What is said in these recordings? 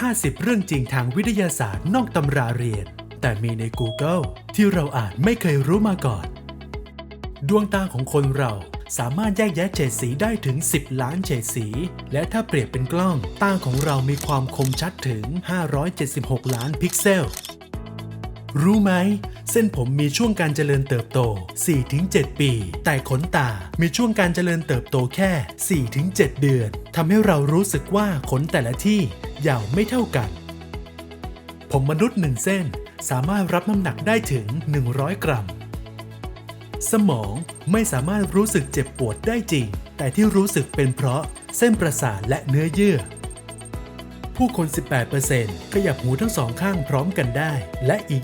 50 เรื่องจริงทางวิทยาศาสตร์นอกตำราเรียน แต่มีใน Google ที่เราอ่านไม่เคยรู้มาก่อน ดวงตาของคนเราสามารถแยกแยะเฉดสีได้ถึง 10 ล้านเฉดสี และถ้าเปรียบเป็นกล้อง ตาของเรามีความคมชัดถึง 576 ล้านพิกเซล รู้ไหม เส้นผมมีช่วงการเจริญเติบโต 4-7 ปี แต่ขนตา มีช่วงการเจริญเติบโตแค่ 4-7 เดือนทำให้เรารู้สึกว่าขนแต่ละที่ยาวไม่เท่ากัน ผมมนุษย์หนึ่งเส้นสามารถรับน้ำหนักได้ถึง 100 กรัม สมองไม่สามารถรู้สึกเจ็บปวดได้จริง แต่ที่รู้สึกเป็นเพราะเส้นประสาทและเนื้อเยื่อ ผู้คน 18%ขยับหูทั้งสองข้างพร้อมกันได้ และอีก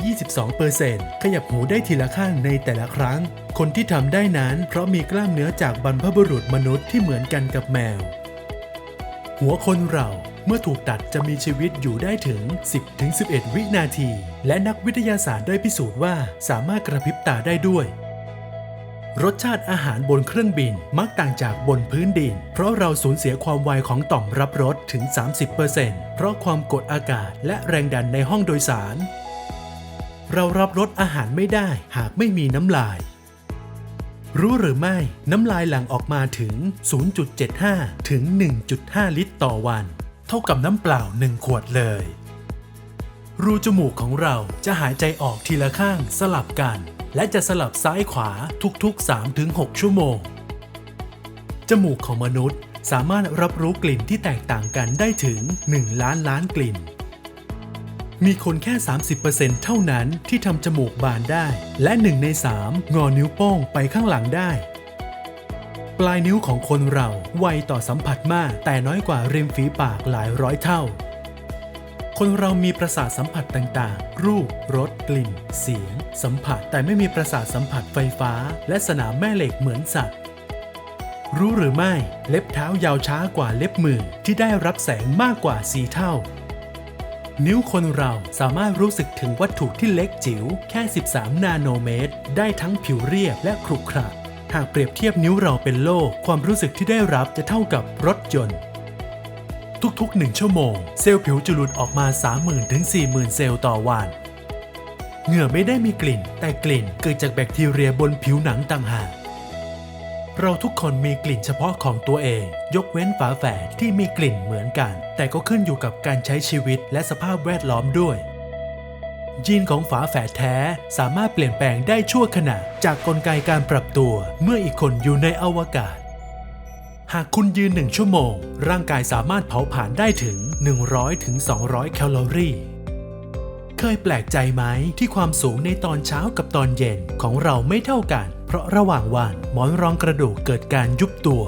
22%ขยับหูได้ทีละข้างในแต่ละครั้ง คนที่ทำได้นั้นเพราะมีกล้ามเนื้อจากบรรพบุรุษมนุษย์ที่เหมือนกันกับแมว หัวคนเราเมื่อถูกตัดจะมีชีวิตอยู่ได้ถึง 10-11 วินาที และนักวิทยาศาสตร์ได้พิสูจน์ว่าสามารถกระพริบตาได้ด้วย รสชาติอาหารบนเครื่องบินมักต่างจากบนพื้นดิน เพราะเราสูญเสียความไวของต่อมรับรสถึง 30%เพราะความกดอากาศและแรงดันในห้องโดยสาร เรารับรสอาหารไม่ได้หากไม่มีน้ำลาย รู้หรือไม่ น้ำลายหลั่งออกมาถึง 0.75 ถึง 1.5 ลิตรต่อวัน เท่ากับน้ำเปล่า 1 ขวดเลย รูจมูกของเราจะหายใจออกทีละข้างสลับกัน และจะสลับซ้ายขวาทุกๆ 3-6 ชั่วโมง จมูกของมนุษย์สามารถรับรู้กลิ่นที่แตกต่างกันได้ถึง 1 ล้านล้านกลิ่น มีคนแค่ 30%เท่านั้นที่ทำจมูกบานได้ และ 1 ใน 3 งอนิ้วโป้งไปข้างหลังได้ ปลายนิ้วของคนเราไวต่อสัมผัสมากแต่น้อยกว่าริมฝีปากหลายร้อยเท่า คนเรามีประสาทสัมผัสต่างๆ รูป รส กลิ่น เสียง สัมผัสแต่ไม่มีประสาทสัมผัสไฟฟ้า และสนามแม่เหล็กเหมือนสัตว์ รู้หรือไม่ เล็บเท้ายาวช้ากว่าเล็บมือที่ได้รับแสงมากกว่า4เท่า นิ้วคนเราสามารถรู้สึกถึงวัตถุที่เล็กจิ๋วแค่ 13 นาโนเมตร ได้ทั้งผิวเรียบและขรุขระหากเปรียบเทียบนิ้วเราเป็นโลก ความรู้สึกที่ได้รับจะเท่ากับรถยนต์ทุกๆ 1 ชั่วโมง เซลล์ผิวจะหลุดออกมา 30,000ถึง40,000 เซลล์ต่อวัน เหงื่อไม่ได้มีกลิ่น แต่กลิ่นเกิดจากแบคทีเรียบนผิวหนังต่างหากเราทุกคนมีกลิ่นเฉพาะของตัวเอง ยกเว้นฝาแฝดที่มีกลิ่นเหมือนกัน แต่ก็ขึ้นอยู่กับการใช้ชีวิตและสภาพแวดล้อมด้วย ยีนของฝาแฝดแท้สามารถเปลี่ยนแปลงได้ชั่วขณะ จากกลไกการปรับตัวเมื่ออีกคนอยู่ในอวกาศ หากคุณยืนหนึ่งชั่วโมง ร่างกายสามารถเผาผลาญได้ถึง 100ถึง200 แคลอรี่ เคยแปลกใจไหมที่ความสูงในตอนเช้ากับตอนเย็นของเราไม่เท่ากัน เพราะระหว่างวันหมอนรองกระดูกเกิดการยุบตัว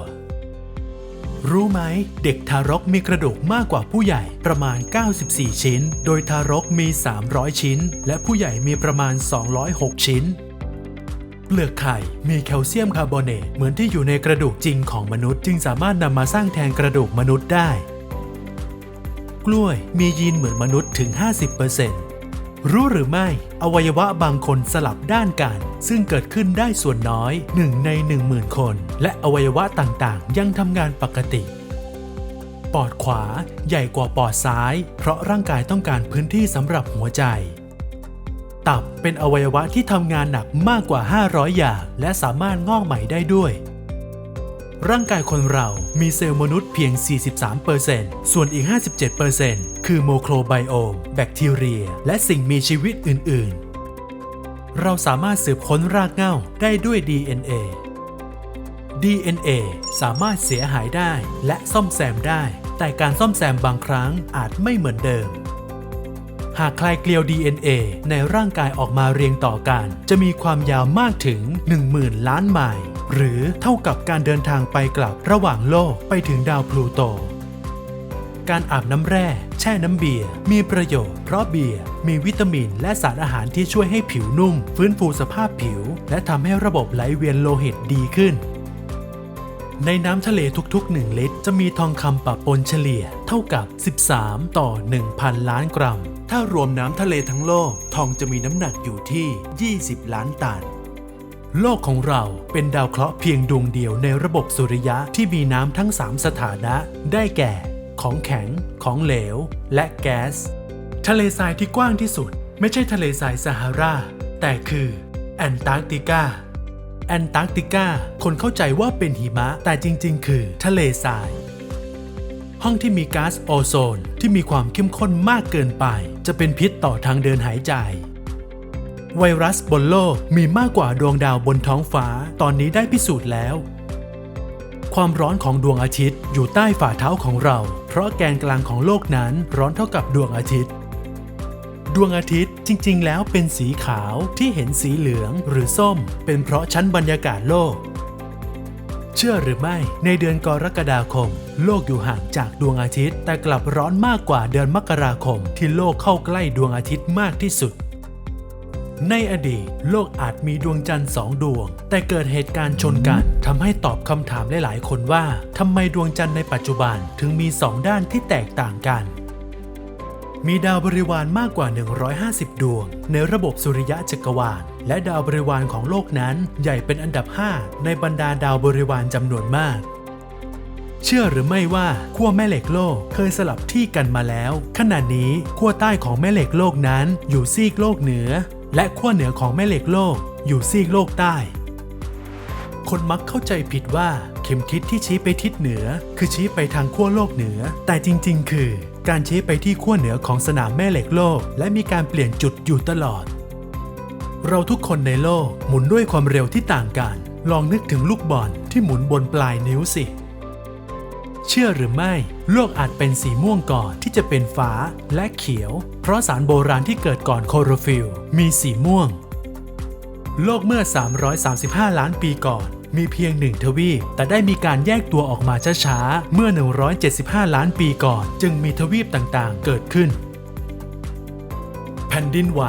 รู้ไหม เด็กทารกมีกระดูกมากกว่าผู้ใหญ่ประมาณ 94 ชิ้น โดยทารกมี 300 ชิ้น และผู้ใหญ่มีประมาณ 206 ชิ้นเปลือกไข่มีแคลเซียมคาร์บอเนตเหมือนที่อยู่ในกระดูกจริงของมนุษย์ จึงสามารถนำมาสร้างแทนกระดูกมนุษย์ได้ กล้วยมียีนเหมือนมนุษย์ถึง 50% รู้หรือไม่ อวัยวะบางคนสลับด้านกัน ซึ่งเกิดขึ้นได้ส่วนน้อย 1 ใน 10,000 คน และอวัยวะต่างๆ ยังทำงานปกติ ปอดขวาใหญ่กว่าปอดซ้าย เพราะร่างกายต้องการพื้นที่สำหรับหัวใจ ตับเป็นอวัยวะที่ทำงานหนักมากกว่า 500 อย่าง และสามารถงอกใหม่ได้ด้วย ร่างกายคนเรามีเซลล์มนุษย์เพียง 43%ส่วนอีก 57%คือโมโครไบโอม แบคทีเรีย และสิ่งมีชีวิตอื่น ๆ เราสามารถสืบค้นรากเหง้าได้ด้วย DNA DNA สามารถเสียหายได้และซ่อมแซมได้ แต่การซ่อมแซมบางครั้งอาจไม่เหมือนเดิม หากคลายเกลียว DNA ในร่างกายออกมาเรียงต่อกัน จะมีความยาวมากถึง 10,000 ล้านไมล์ หรือเท่ากับการเดินทางไปกลับระหว่างโลกไปถึงดาวพลูโต การอาบน้ำแร่ แช่น้ำเบียร์มีประโยชน์เพราะเบียร์มีวิตามินและสารอาหารที่ช่วยให้ผิวนุ่ม ฟื้นฟูสภาพผิว และทำให้ระบบไหลเวียนโลหิตดีขึ้นในน้ำทะเลทุกๆ 1 ลิตร จะมีทองคำปะปนเฉลี่ยเท่ากับ 13 ต่อ 1,000 ล้านกรัม ถ้ารวมน้ำทะเลทั้งโลก ทองจะมีน้ำหนักอยู่ที่ 20 ล้านตัน โลกของเราเป็นดาวเคราะห์เพียงดวงเดียวในระบบสุริยะที่มีน้ำทั้ง 3 สถานะ ได้แก่ ของแข็ง ของเหลว และแก๊ส ทะเลทรายที่กว้างที่สุด ไม่ใช่ทะเลทรายซาฮารา แต่คือแอนตาร์กติกาแอนตาร์กติกาคนเข้าใจว่าเป็นหิมะ แต่จริง ๆ คือทะเลทราย ห้องที่มีก๊าซโอโซนที่มีความเข้มข้นมากเกินไป จะเป็นพิษต่อทางเดินหายใจ ไวรัสบนโลกมีมากกว่าดวงดาวบนท้องฟ้า ตอนนี้ได้พิสูจน์แล้ว ความร้อนของดวงอาทิตย์อยู่ใต้ฝ่าเท้าของเรา เพราะแกนกลางของโลกนั้นร้อนเท่ากับดวงอาทิตย์ ดวงอาทิตย์จริง ๆ แล้วเป็นสีขาวที่เห็นสีเหลืองหรือส้ม เป็นเพราะชั้นบรรยากาศโลก เชื่อหรือไม่ในเดือนกรกฎาคม โลกอยู่ห่างจากดวงอาทิตย์ แต่กลับร้อนมากกว่าเดือนมกราคม ที่โลกเข้าใกล้ดวงอาทิตย์มากที่สุด ในอดีต โลกอาจมีดวงจันทร์สองดวง แต่เกิดเหตุการณ์ชนกันทำให้ตอบคำถามหลายๆ คนว่าทำไมดวงจันทร์ในปัจจุบันถึงมีสองด้านที่แตกต่างกัน มีดาวบริวารมากกว่า 150 ดวง ในระบบสุริยะจักรวาล และดาวบริวารของโลกนั้นใหญ่เป็นอันดับ 5 ในบรรดาดาวบริวารจำนวนมากเชื่อหรือไม่ว่าขั้วแม่เหล็กโลกเคยสลับที่กันมาแล้ว ขณะนี้ขั้วใต้ของแม่เหล็กโลกนั้นอยู่ซีกโลกเหนือ และขั้วเหนือของแม่เหล็กโลกอยู่ซีกโลกใต้ คนมักเข้าใจผิดว่าเข็มทิศที่ชี้ไปทิศเหนือ คือชี้ไปทางขั้วโลกเหนือ แต่จริง ๆ คือ การชี้ไปที่ขั้วเหนือของสนามแม่เหล็กโลก และมีการเปลี่ยนจุดอยู่ตลอด เราทุกคนในโลกหมุนด้วยความเร็วที่ต่างกัน ลองนึกถึงลูกบอลที่หมุนบนปลายนิ้วสิ เชื่อหรือไม่ โลกอาจเป็นสีม่วงก่อนที่จะเป็นฟ้าและเขียว เพราะสารโบราณที่เกิดก่อนโคโรฟิลมีสีม่วง โลกเมื่อ 335 ล้านปีก่อน มีเพียงหนึ่งทวีป แต่ได้มีการแยกตัวออกมาช้าๆ เมื่อ 175 ล้านปีก่อน จึงมีทวีปต่างๆ เกิดขึ้น แผ่นดินไหว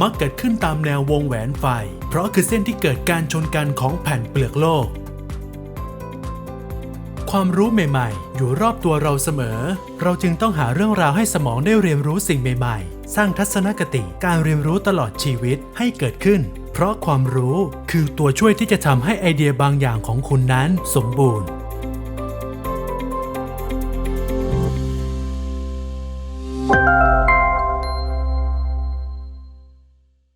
มักเกิดขึ้นตามแนววงแหวนไฟ เพราะคือเส้นที่เกิดการชนกันของแผ่นเปลือกโลก ความรู้ใหม่ๆ อยู่รอบตัวเราเสมอ เราจึงต้องหาเรื่องราวให้สมองได้เรียนรู้สิ่งใหม่ๆ สร้างทัศนคติการเรียนรู้ตลอดชีวิตให้เกิดขึ้น เพราะความรู้คือตัวช่วยที่จะทำให้ไอเดียบางอย่างของคุณนั้นสมบูรณ์